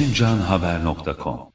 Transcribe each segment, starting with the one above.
erzincanhaber.com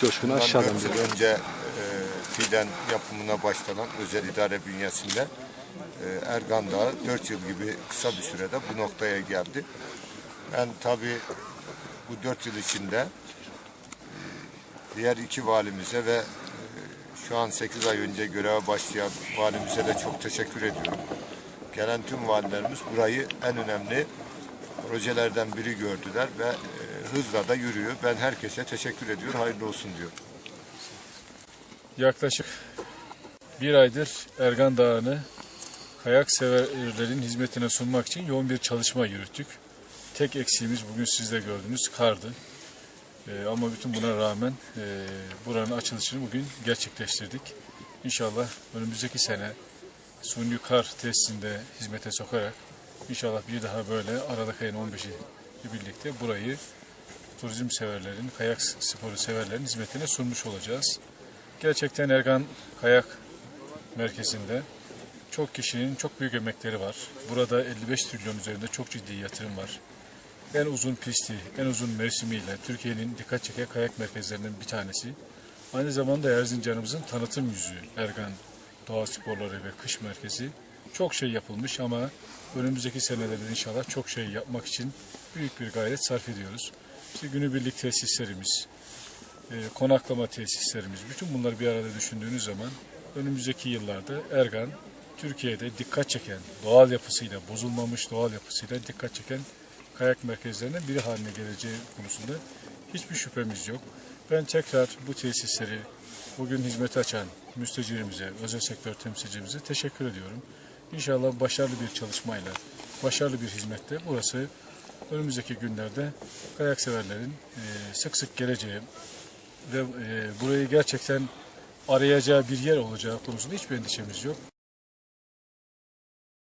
Coşkun Bundan aşağıdan yıl önce e, fidan yapımına başlanan özel idare bünyesinde e, Ergan Dağı 4 yıl gibi kısa bir sürede bu noktaya geldi. Ben tabii bu 4 yıl içinde e, diğer iki valimize ve e, şu an 8 ay önce göreve başlayan valimize de çok teşekkür ediyorum. Gelen tüm valilerimiz burayı en önemli projelerden biri gördüler ve hızla da yürüyor. Ben herkese teşekkür ediyorum. Hayırlı olsun diyor. Yaklaşık bir aydır Ergan Dağı'nı kayak severlerin hizmetine sunmak için yoğun bir çalışma yürüttük. Tek eksiğimiz bugün siz de kardı. Ee, ama bütün buna rağmen e, buranın açılışını bugün gerçekleştirdik. İnşallah önümüzdeki sene suni kar tesisinde hizmete sokarak inşallah bir daha böyle Aralık ayının 15'i birlikte burayı turizm severlerin, kayak sporu severlerin hizmetine sunmuş olacağız. Gerçekten Ergan Kayak Merkezi'nde çok kişinin çok büyük emekleri var. Burada 55 trilyon üzerinde çok ciddi yatırım var. En uzun pisti, en uzun mevsimiyle Türkiye'nin dikkat çeken kayak merkezlerinden bir tanesi. Aynı zamanda Erzincan'ımızın tanıtım yüzü Ergan Doğa Sporları ve Kış Merkezi. Çok şey yapılmış ama önümüzdeki senelerde inşallah çok şey yapmak için büyük bir gayret sarf ediyoruz. İşte günübirlik tesislerimiz, e, konaklama tesislerimiz, bütün bunları bir arada düşündüğünüz zaman önümüzdeki yıllarda Ergan, Türkiye'de dikkat çeken, doğal yapısıyla, bozulmamış doğal yapısıyla dikkat çeken kayak merkezlerinden biri haline geleceği konusunda hiçbir şüphemiz yok. Ben tekrar bu tesisleri bugün hizmete açan müstecirimize, özel sektör temsilcimize teşekkür ediyorum. İnşallah başarılı bir çalışmayla, başarılı bir hizmette burası önümüzdeki günlerde kayak severlerin e, sık sık geleceği ve e, burayı gerçekten arayacağı bir yer olacağı konusunda hiçbir endişemiz yok.